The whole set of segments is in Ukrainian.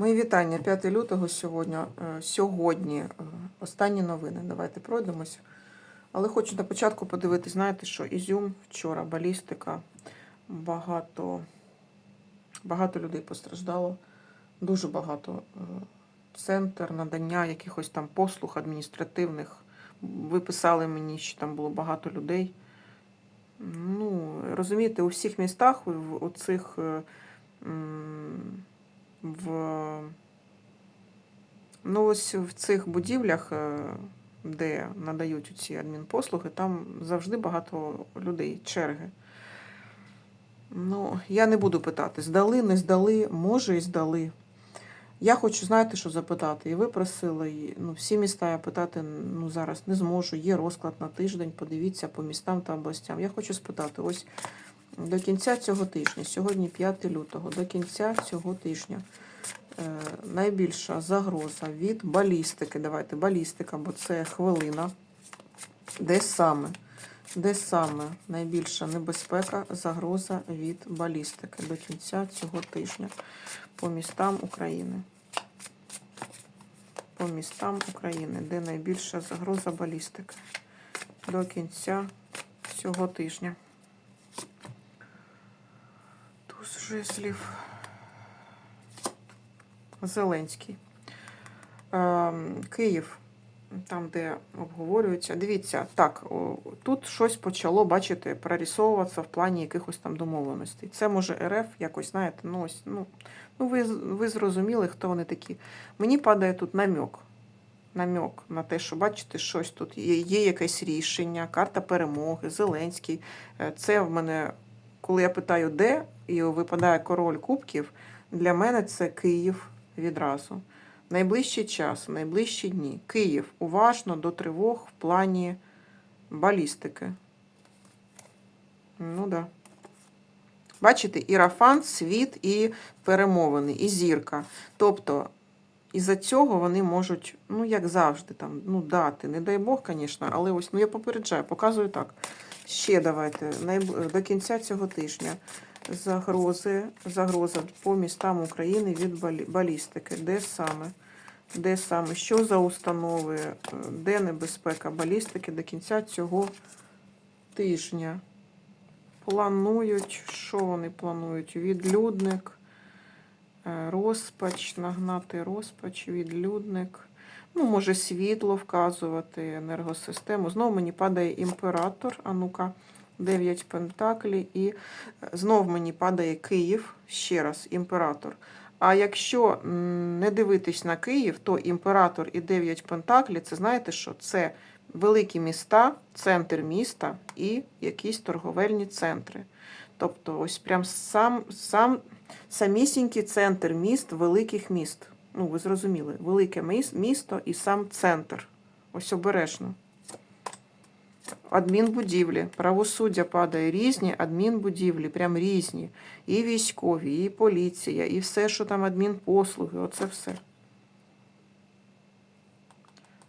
Мої вітання 5 лютого сьогодні. Е, Сьогодні е, останні новини. Давайте пройдемось. Але хочу на початку подивитись, знаєте, що Ізюм вчора, балістика, багато, багато людей постраждало, дуже багато. Е, Центр надання якихось там послуг адміністративних. Ви писали мені, що там було багато людей. Ну, розумієте, у всіх містах, е, м, в, ну, ось в цих будівлях, е, де надають ці адмінпослуги, там завжди багато людей, черги. Ну, я не буду питати, здали, не здали, може і здали. Я хочу, знаєте, що запитати. І ви просили, і, ну, всі міста я питати ну, зараз не зможу. Є розклад на тиждень, подивіться по містам та областям. Я хочу спитати, ось до кінця цього тижня, сьогодні 5 лютого, до кінця цього тижня е, найбільша загроза від балістики. Давайте балістика, бо це хвилина. Де саме? Де саме найбільша небезпека, загроза від балістики до кінця цього тижня по містам України? По містам України, де найбільша загроза балістики до кінця цього тижня. Туз жезлів. Зеленський. Ем, Київ, там, де обговорюється. Дивіться, так, тут щось почало, бачите, прорисовуватися в плані якихось там домовленостей. Це може РФ якось, знаєте, ну ось, ну, ну ви, ви зрозуміли, хто вони такі. Мені падає тут намек. Намек на те, що бачите, щось тут є, є якесь рішення, карта перемоги, Зеленський. Е, Це в мене, коли я питаю, де, і випадає король кубків, для мене це Київ відразу. Найближчий час, найближчі дні. Київ уважно до тривог в плані балістики. Ну да. Бачите, ірафант, світ і перемовини, і зірка. Тобто, із-за цього вони можуть, ну, як завжди, там, ну, дати. Не дай Бог, звісно, але ось, ну я попереджаю, показую так. Ще давайте, до кінця цього тижня загрози, загроза по містам України від балі- балістики. Де саме? Де саме? Що за установи? Де небезпека балістики до кінця цього тижня? Планують, що вони планують? Відлюдник, е, розпач, нагнати розпач, відлюдник. Ну, може, світло вказувати, енергосистему. Знову мені падає імператор. А ну-ка, 9 пентаклі. І е, знов мені падає Київ. Ще раз, імператор. А якщо не дивитись на Київ, то імператор і 9 пентаклі, це знаєте що? Це великі міста, центр міста і якісь торговельні центри. Тобто, ось прям сам, сам самісінький центр міст, великих міст. Ну, ви зрозуміли, велике місто і сам центр. Ось обережно. Адмінбудівлі, правосуддя падає різні адмінбудівлі, прям різні. І військові, і поліція, і все, що там адмінпослуги, оце все.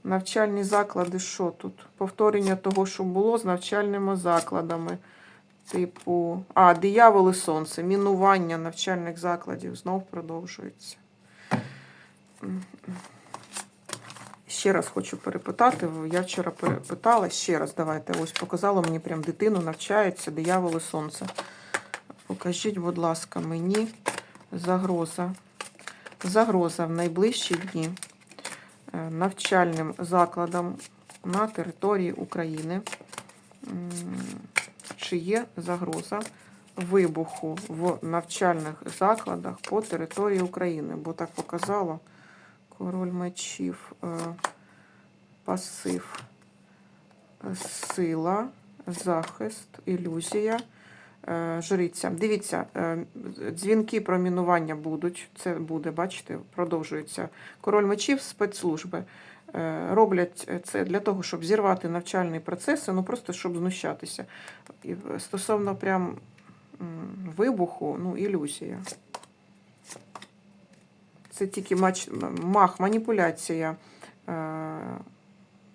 Навчальні заклади, що тут? Повторення того, що було з навчальними закладами. Типу, а, дияволи сонце, мінування навчальних закладів знов продовжується. Ще раз хочу перепитати. Я вчора перепитала. Ще раз давайте. Ось показала мені прям дитину, навчається, дияволи сонце. Покажіть, будь ласка, мені загроза. Загроза в найближчі дні е, навчальним закладам на території України. Чи є загроза вибуху в навчальних закладах по території України? Бо так показало король мечів, е, пасив, е, сила, захист, ілюзія. Е, Жриця. Дивіться, дзвінки про мінування будуть. Це буде, бачите, продовжується. Король мечів, спецслужби роблять це для того, щоб зірвати навчальні процеси, ну просто щоб знущатися. І стосовно прям вибуху, ну, ілюзія. Це тільки мах, маніпуляція е,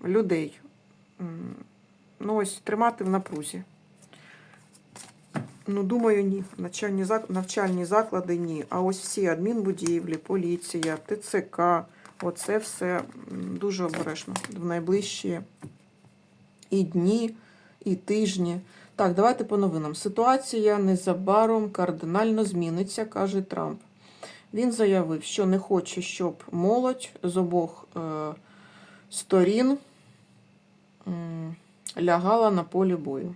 людей. Ну, ось тримати в напрузі. Ну, думаю, ні. Навчальні, зак... Навчальні заклади ні. А ось всі адмінбудівлі, поліція, ТЦК, оце все дуже обережно в найближчі і дні, і тижні. Так, давайте по новинам. Ситуація незабаром кардинально зміниться, каже Трамп. Він заявив, що не хоче, щоб молодь з обох е, сторін лягала на полі бою.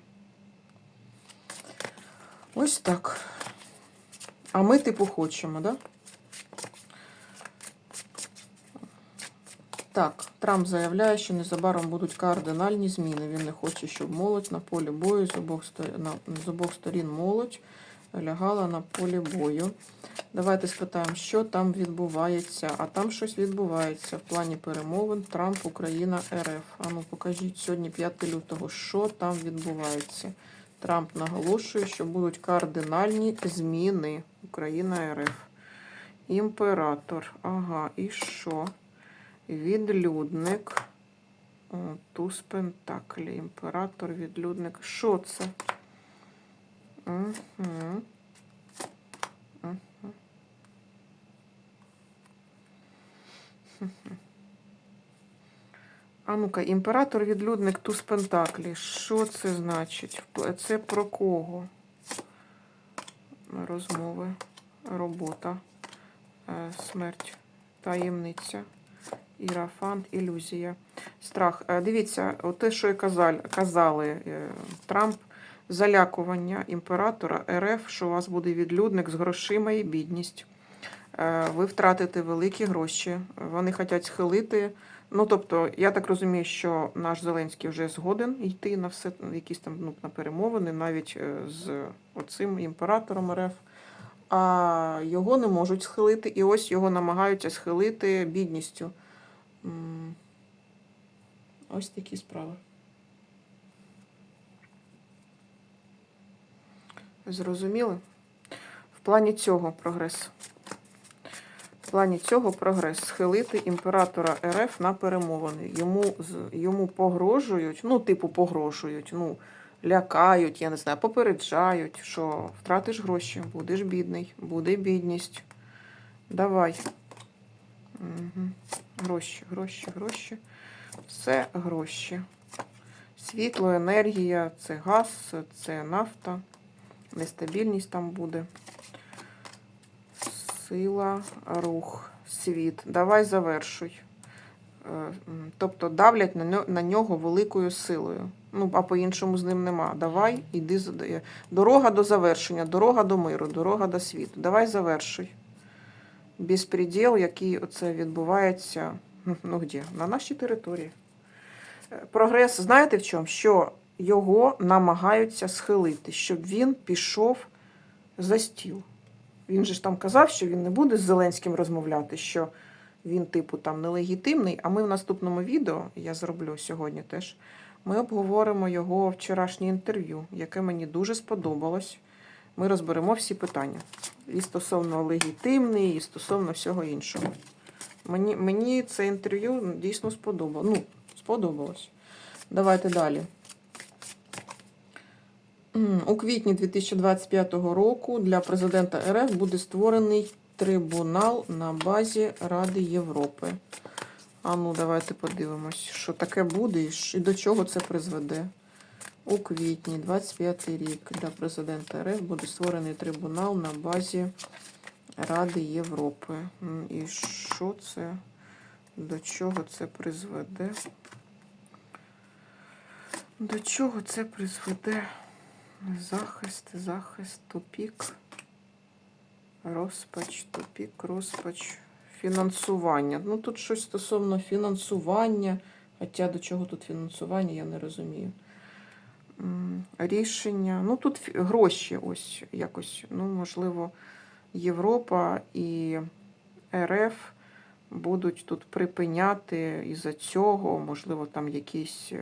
Ось так. А ми, типу, хочемо, да? Так, Трамп заявляє, що незабаром будуть кардинальні зміни. Він не хоче, щоб молодь на полі бою з обох сторін, з обох сторін молодь лягала на полі бою. Давайте спитаємо, що там відбувається. А там щось відбувається в плані перемовин Трамп, Україна, РФ. А ну покажіть сьогодні 5 лютого, що там відбувається. Трамп наголошує, що будуть кардинальні зміни Україна РФ. Імператор. Ага, і що? Відлюдник. Туз Пентаклі. Імператор, відлюдник. Що це? А ну-ка, імператор, відлюдник, туз Пентаклі. Що це значить? Це про кого? Розмови, робота, е, смерть, таємниця, ірафант, ілюзія, страх. Е, Дивіться, те, що і казали, казали е, Трамп, залякування імператора РФ, що у вас буде відлюдник з грошима і бідність. Е, Ви втратите великі гроші. Вони хочуть схилити. Ну, тобто, я так розумію, що наш Зеленський вже згоден йти на все, якісь там ну, на перемовини, навіть е, з оцим імператором РФ. А його не можуть схилити, і ось його намагаються схилити бідністю. Ось такі справи. Зрозуміли? В плані цього прогрес. В плані цього прогрес схилити імператора РФ на перемовини. Йому, йому погрожують, ну, типу, погрожують, ну, лякають, я не знаю, попереджають, що втратиш гроші, будеш бідний, буде бідність. Давай. Угу. Гроші, гроші, гроші. Все гроші. Світло, енергія, це газ, це нафта. Нестабільність там буде. Сила, рух, світ. Давай завершуй. Е, Тобто давлять на ньо- на нього великою силою. Ну, а по-іншому з ним нема. Давай, іди. е, Дорога до завершення, дорога до миру, дорога до світу. Давай завершуй. Безпреділ, який оце відбувається ну, де? на нашій території. Е, Прогрес, знаєте в чому? Що його намагаються схилити, щоб він пішов за стіл. Він же ж там казав, що він не буде з Зеленським розмовляти, що він, типу, там нелегітимний. А ми в наступному відео, я зроблю сьогодні теж, ми обговоримо його вчорашнє інтерв'ю, яке мені дуже сподобалось. Ми розберемо всі питання. І стосовно легітимний, і стосовно всього іншого. Мені, мені це інтерв'ю дійсно сподобалось. Ну, сподобалось. Давайте далі. У квітні 2025 року для президента РФ буде створений трибунал на базі Ради Європи. А ну, давайте подивимось, що таке буде і до чого це призведе. У квітні 25 рік для президента РФ буде створений трибунал на базі Ради Європи. І що це? До чого це призведе? До чого це призведе? Захист, захист, тупік, розпач, тупік, розпач, фінансування. Ну тут щось стосовно фінансування. Хоча до чого тут фінансування, я не розумію. Рішення. Ну тут гроші ось якось. Ну, можливо, Європа і РФ будуть тут припиняти із-за цього, можливо, там якісь.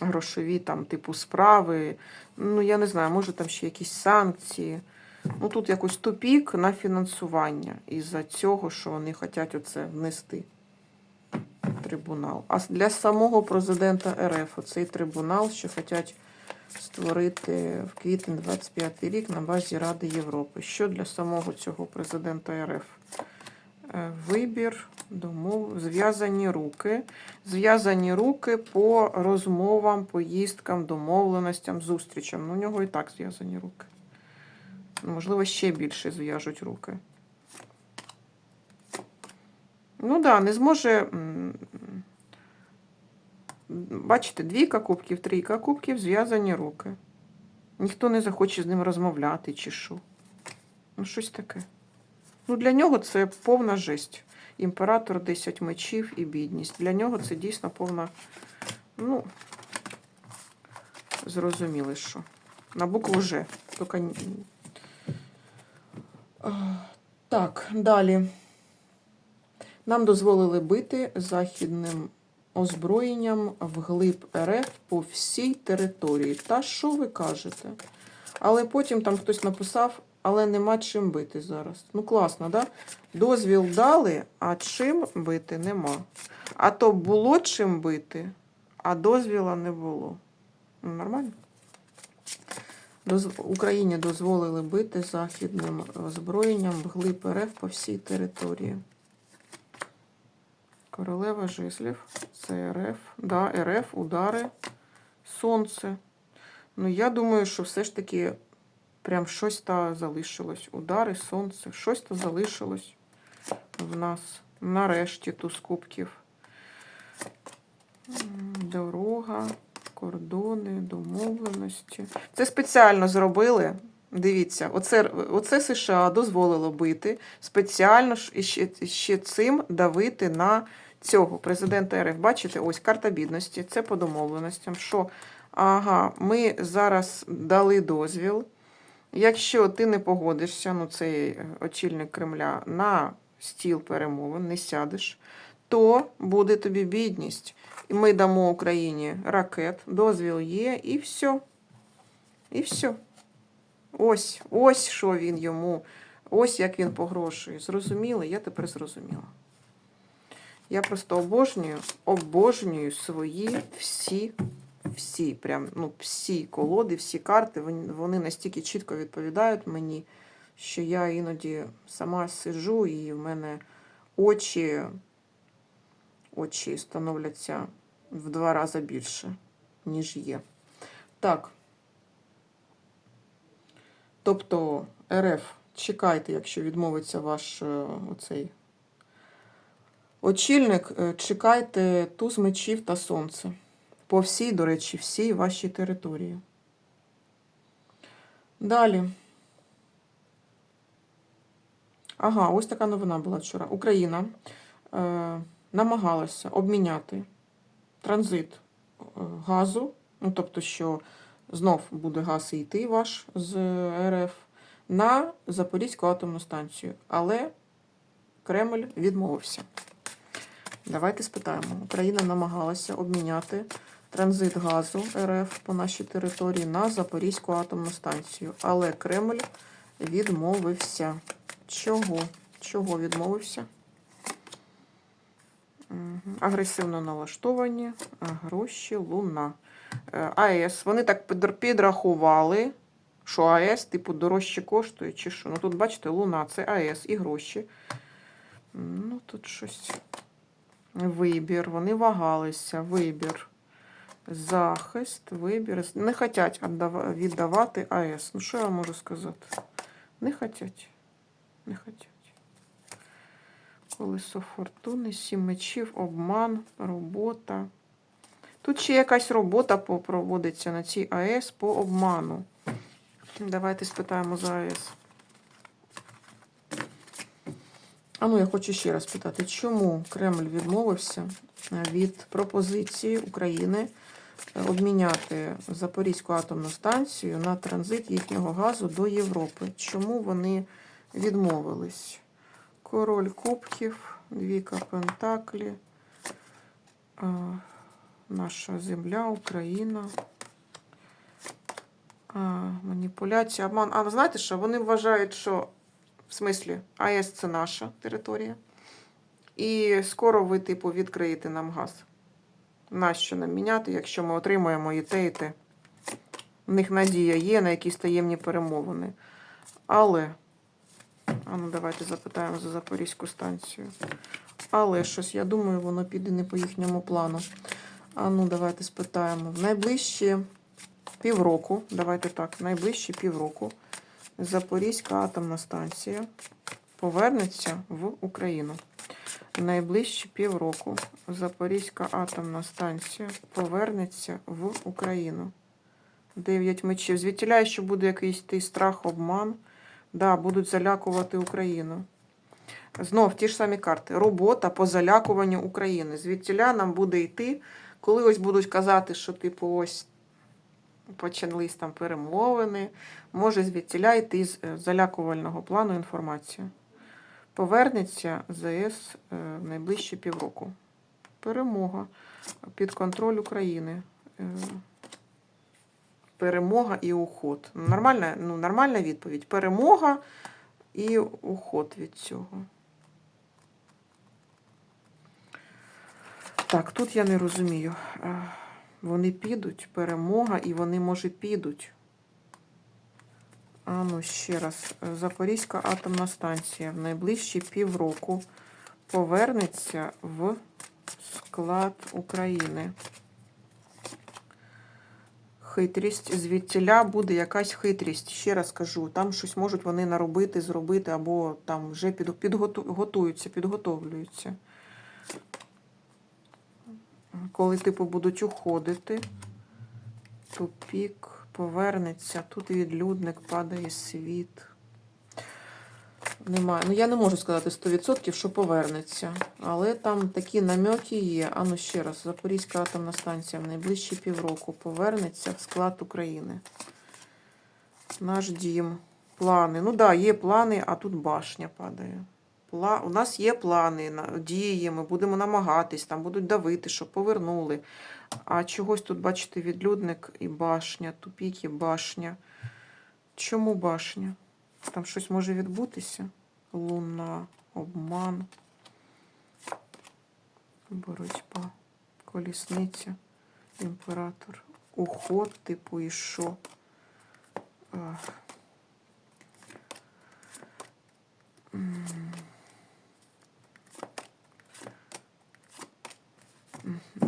Грошові там, типу, справи. Ну, я не знаю, може там ще якісь санкції. Ну, тут якось тупік на фінансування із-за цього, що вони хочуть оце внести трибунал. А для самого президента РФ оцей трибунал, що хочуть створити в квітень 25 рік на базі Ради Європи. Що для самого цього президента РФ? Е, Вибір, домов, зв'язані руки. Зв'язані руки по розмовам, поїздкам, домовленостям, зустрічам. Ну, у нього і так зв'язані руки. Можливо, ще більше зв'яжуть руки. Ну да, не зможе. Бачите, двійка кубків, трійка кубків, зв'язані руки. Ніхто не захоче з ним розмовляти чи що. Ну, щось таке. Ну, для нього це повна жесть. Імператор 10 мечів і бідність. Для нього це дійсно повна. Ну, зрозуміли, що. На букву Ж. Тільки... Так, далі. Нам дозволили бити західним озброєнням вглиб РФ по всій території. Та що ви кажете? Але потім там хтось написав, але нема чим бити зараз. Ну, класно, да? Дозвіл дали, а чим бити нема. А то було чим бити, а дозвіла не було. Ну, Нормально? Доз... Україні дозволили бити західним озброєнням вглиб РФ по всій території. Королева жезлів, це РФ, да, РФ, удари, сонце. Ну, я думаю, що все ж таки прям щось та залишилось. Удари, сонце, щось та залишилось в нас. Нарешті туз кубків. Дорога, кордони, домовленості. Це спеціально зробили. Дивіться, оце, оце США дозволило бити спеціально ж ще, ще цим давити на цього президента РФ. Бачите, ось карта бідності, це по домовленостям. Що, ага, ми зараз дали дозвіл. Якщо ти не погодишся, ну цей е, очільник Кремля, на стіл перемовин, не сядеш, то буде тобі бідність. Ми дамо Україні ракет, дозвіл є, і все. І все. Ось, ось що він йому, ось як він погрошує. Зрозуміли? Я тепер зрозуміла. Я просто обожнюю, обожнюю свої всі, всі, прям, ну, всі колоди, всі карти, вони, настільки чітко відповідають мені, що я іноді сама сиджу і в мене очі, очі становляться в два рази більше, ніж є. Так. Тобто РФ, чекайте, якщо відмовиться ваш е, оцей очільник, е, чекайте туз мечів та сонце. По всій, до речі, всій вашій території. Далі. Ага, ось така новина була вчора. Україна е, намагалася обміняти транзит е, газу, ну тобто, що знов буде газ йти ваш з РФ на Запорізьку атомну станцію. Але Кремль відмовився. Давайте спитаємо. Україна намагалася обміняти транзит газу РФ по нашій території на Запорізьку атомну станцію. Але Кремль відмовився. Чого? Чого відмовився? Агресивно налаштовані, гроші, луна. Е, АЕС. Вони так підрахували, що АЕС, типу, дорожче коштує, чи що. Ну тут, бачите, луна, це АЕС і гроші. Ну, тут щось. Вибір. Вони вагалися. Вибір. Захист, вибір. Не хочуть віддавати АЕС. Ну, що я можу сказати? Не хочуть. Не хочуть. Колесо фортуни, сім мечів, обман, робота. Тут ще якась робота проводиться на цій АЕС по обману. Давайте спитаємо за АЕС. А ну, я хочу ще раз питати, чому Кремль відмовився від пропозиції України е, обміняти Запорізьку атомну станцію на транзит їхнього газу до Європи? Чому вони відмовились? Король кубків, двійка пентаклі, наша земля, Україна. А, маніпуляція, обман. А ви знаєте що? Вони вважають, що в смислі АЕС це наша територія. І скоро ви, типу, відкриєте нам газ. Нащо нам міняти, якщо ми отримуємо і те, і те. В них надія є на якісь таємні перемовини. Але, а ну давайте запитаємо за Запорізьку станцію. Але щось, я думаю, воно піде не по їхньому плану. А ну, давайте спитаємо. В найближчі півроку, давайте так, найближчі півроку Запорізька атомна станція повернеться в Україну. Найближчі півроку Запорізька атомна станція повернеться в Україну. Дев'ять мечів. Звідтіляє, що буде якийсь ти страх, обман. Да, будуть залякувати Україну. Знов ті ж самі карти. Робота по залякуванню України. Звідтіля нам буде йти, коли ось будуть казати, що типу ось почались там перемовини. Може звідтіля йти з е, залякувального плану інформація. Повернеться ЗС е, в найближчі півроку. Перемога під контроль України. Е, Перемога і уход. Нормальна, ну, нормальна відповідь. Перемога і уход від цього. Так, тут я не розумію. Вони підуть, перемога, і вони, може, підуть. А ну, ще раз. Запорізька атомна станція в найближчі півроку повернеться в склад України. Хитрість звідтіля буде якась хитрість. Ще раз кажу, там щось можуть вони наробити, зробити, або там вже під, підготу, готуються, підготовлюються. Коли, типу, будуть уходити, тупік повернеться, тут відлюдник падає світ. Немає. Ну, я не можу сказати 100%, що повернеться. Але там такі намеки є. А ну ще раз, Запорізька атомна станція в найближчі півроку повернеться в склад України. Наш дім. Плани. Ну так, да, є плани, а тут башня падає. У нас є плани, дії, ми будемо намагатись, там будуть давити, щоб повернули. А чогось тут, бачите, відлюдник і башня, тупік і башня. Чому башня? Там щось може відбутися. Луна, обман, боротьба, колісниця, імператор, уход, типу, і що? Ах.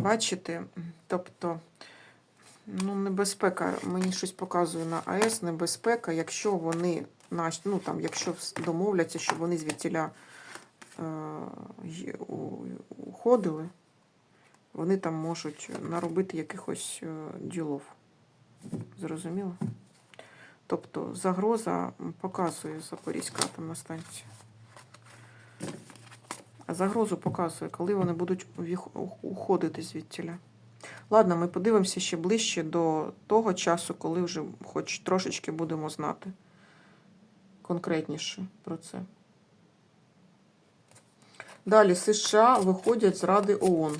Бачите, тобто, ну, небезпека, мені щось показує на АЕС, небезпека, якщо вони ну там, якщо домовляться, щоб вони звідтіля е, уходили, вони там можуть наробити якихось е, ділов. Зрозуміло? Тобто загроза показує Запорізька атомна станція. Загрозу показує, коли вони будуть уходити звідтіля. Ладно, ми подивимося ще ближче до того часу, коли вже хоч трошечки будемо знати конкретніше про це. Далі США виходять з Ради ООН.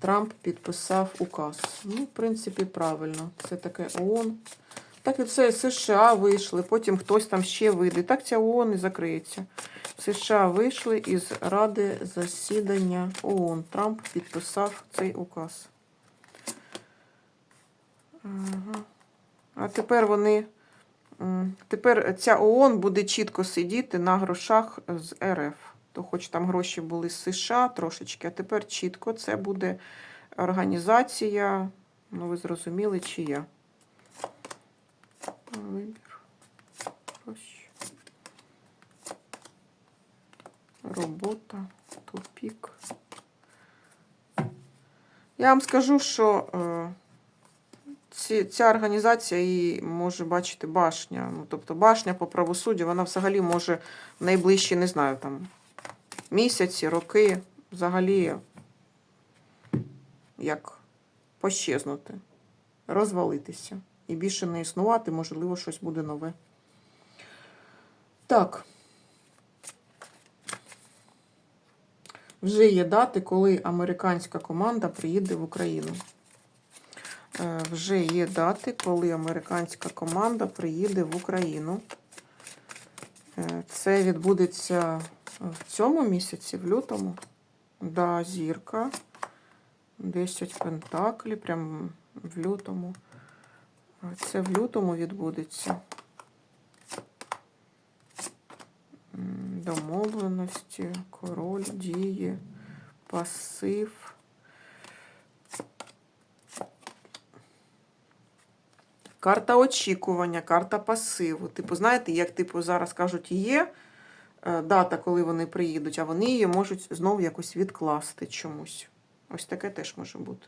Трамп підписав указ. Ну, в принципі, правильно. Це таке ООН. Так і це США вийшли, потім хтось там ще вийде. Так ця ООН і закриється. США вийшли із Ради засідання ООН. Трамп підписав цей указ. А тепер вони. Тепер ця ООН буде чітко сидіти на грошах з РФ. То хоч там гроші були з США трошечки, а тепер чітко це буде організація, ну ви зрозуміли, чия. Вибір. Гроші. Робота, тупік. Я вам скажу, що е, ці, ця організація її може бачити башня. Ну, тобто башня по правосуддю, вона взагалі може в найближчі, не знаю, там місяці, роки взагалі як пощезнути, розвалитися. І більше не існувати, можливо, щось буде нове. Так. Вже є дати, коли американська команда приїде в Україну. Е, Вже є дати, коли американська команда приїде в Україну. Е, Це відбудеться в цьому місяці, в лютому. Да, зірка. 10 пентаклі, прям в лютому. Це в лютому відбудеться. Домовленості, король, дії, пасив. Карта очікування, карта пасиву. Типу, знаєте, як типу зараз кажуть, є е, дата, коли вони приїдуть, а вони її можуть знову якось відкласти чомусь. Ось таке теж може бути.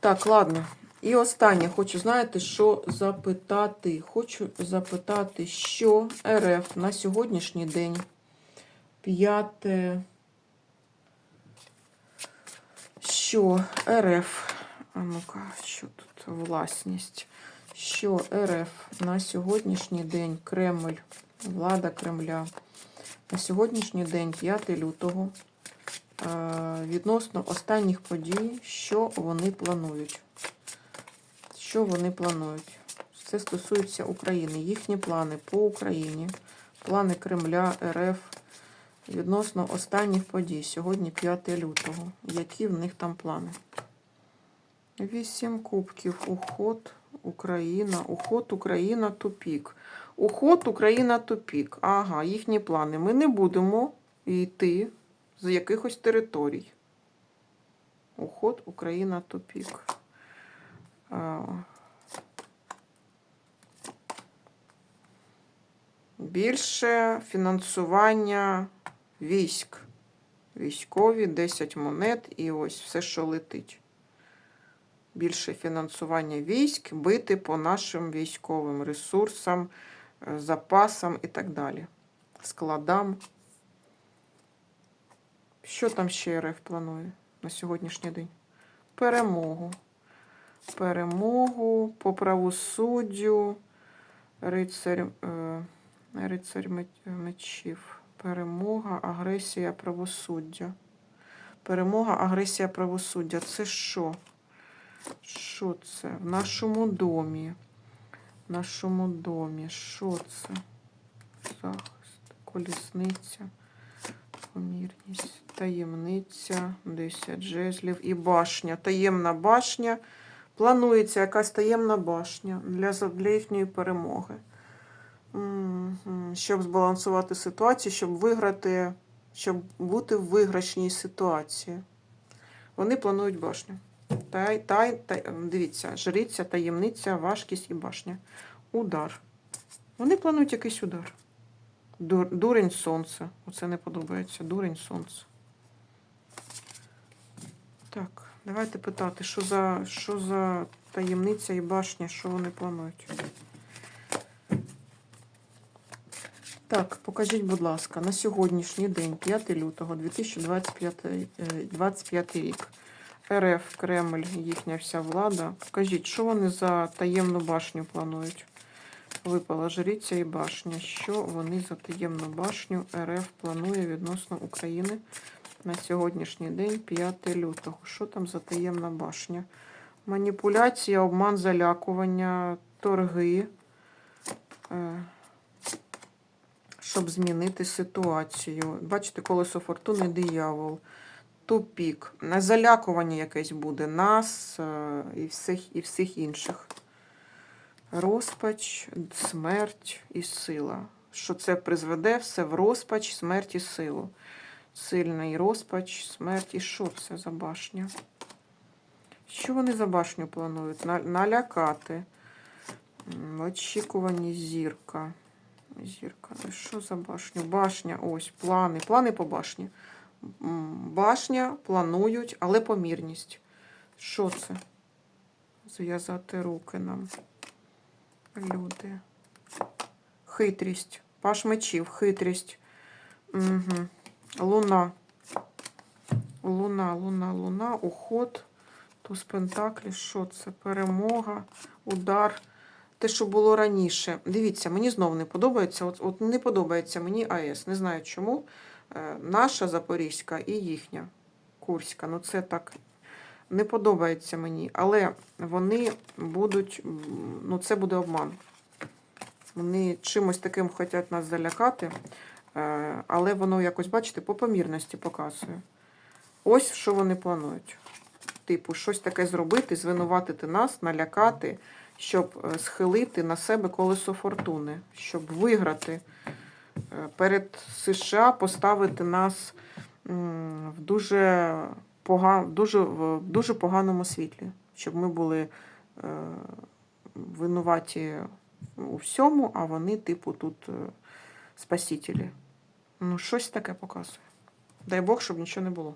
Так, ладно. І останнє хочу, знаєте, що запитати? Хочу запитати, що РФ на сьогоднішній день 5. Що РФ, а ну-ка, що тут власність? Що РФ на сьогоднішній день Кремль, влада Кремля, на сьогоднішній день, 5 лютого, е, відносно останніх подій, що вони планують. Що вони планують? Це стосується України. Їхні плани по Україні, плани Кремля, РФ відносно останніх подій. Сьогодні 5 лютого. Які в них там плани? Вісім кубків. Уход, Україна. Уход, Україна, тупік. Уход, Україна, тупік. Ага, їхні плани. Ми не будемо йти з якихось територій. Уход, Україна, тупік. Більше фінансування військ. Військові, 10 монет і ось все, що летить. Більше фінансування військ, бити по нашим військовим ресурсам, е, запасам і так далі. Складам. Що там ще РФ планує на сьогоднішній день? Перемогу. Перемогу по правосуддю, рицарь, е, рицарь мечів. Перемога, агресія, правосуддя. Перемога, агресія, правосуддя. Це що? Що це? В нашому домі. В нашому домі. Що це? Захист, колісниця, помірність, таємниця, 10 жезлів і башня. Таємна башня. Планується якась таємна башня для, для їхньої перемоги. Щоб збалансувати ситуацію, щоб виграти, щоб бути в виграшній ситуації. Вони планують башню. Тай, тай, тай, дивіться, жриця, таємниця, важкість і башня. Удар. Вони планують якийсь удар. Дур, дурень сонце. Оце не подобається. Дурень сонце. Так, давайте питати, що за, що за таємниця і башня, що вони планують. Так, покажіть, будь ласка, на сьогоднішній день, 5 лютого 2025 е, 25 рік. РФ, Кремль, їхня вся влада. Покажіть, що вони за таємну башню планують? Випала жриця і башня. Що вони за таємну башню РФ планує відносно України на сьогоднішній день, 5 лютого? Що там за таємна башня? Маніпуляція, обман, залякування, торги. Е, щоб змінити ситуацію. Бачите, колесо фортуни, диявол, тупік, залякування якесь буде нас е, і всіх, і всіх інших. Розпач, смерть і сила. Що це призведе все в розпач, смерть і силу. Сильний розпач, смерть. І що це за башня? Що вони за башню планують? Налякати. Очікувані зірка. Зірка. Ну, Що за башню? Башня, ось, плани. Плани по башні. Башня планують, але помірність. Що це? Зв'язати руки нам. Люди. Хитрість. Паш мечів, хитрість. Угу. Луна. Луна, луна, луна, уход. Туз Пентаклі. Що це? Перемога, удар те, що було раніше. Дивіться, мені знову не подобається. От, от не подобається мені АЕС. Не знаю чому. Е, Наша Запорізька і їхня Курська. Ну це так не подобається мені. Але вони будуть, ну це буде обман. Вони чимось таким хочуть нас залякати, але воно якось, бачите, по помірності показує. Ось що вони планують. типу, щось таке зробити, звинуватити нас, налякати, щоб е, схилити на себе колесо фортуни, щоб виграти е, перед США, поставити нас в дуже, пога... дуже, в дуже поганому світлі, щоб ми були е, винуваті у всьому, а вони, типу, тут е, спасителі. Ну, щось таке показує. Дай Бог, щоб нічого не було.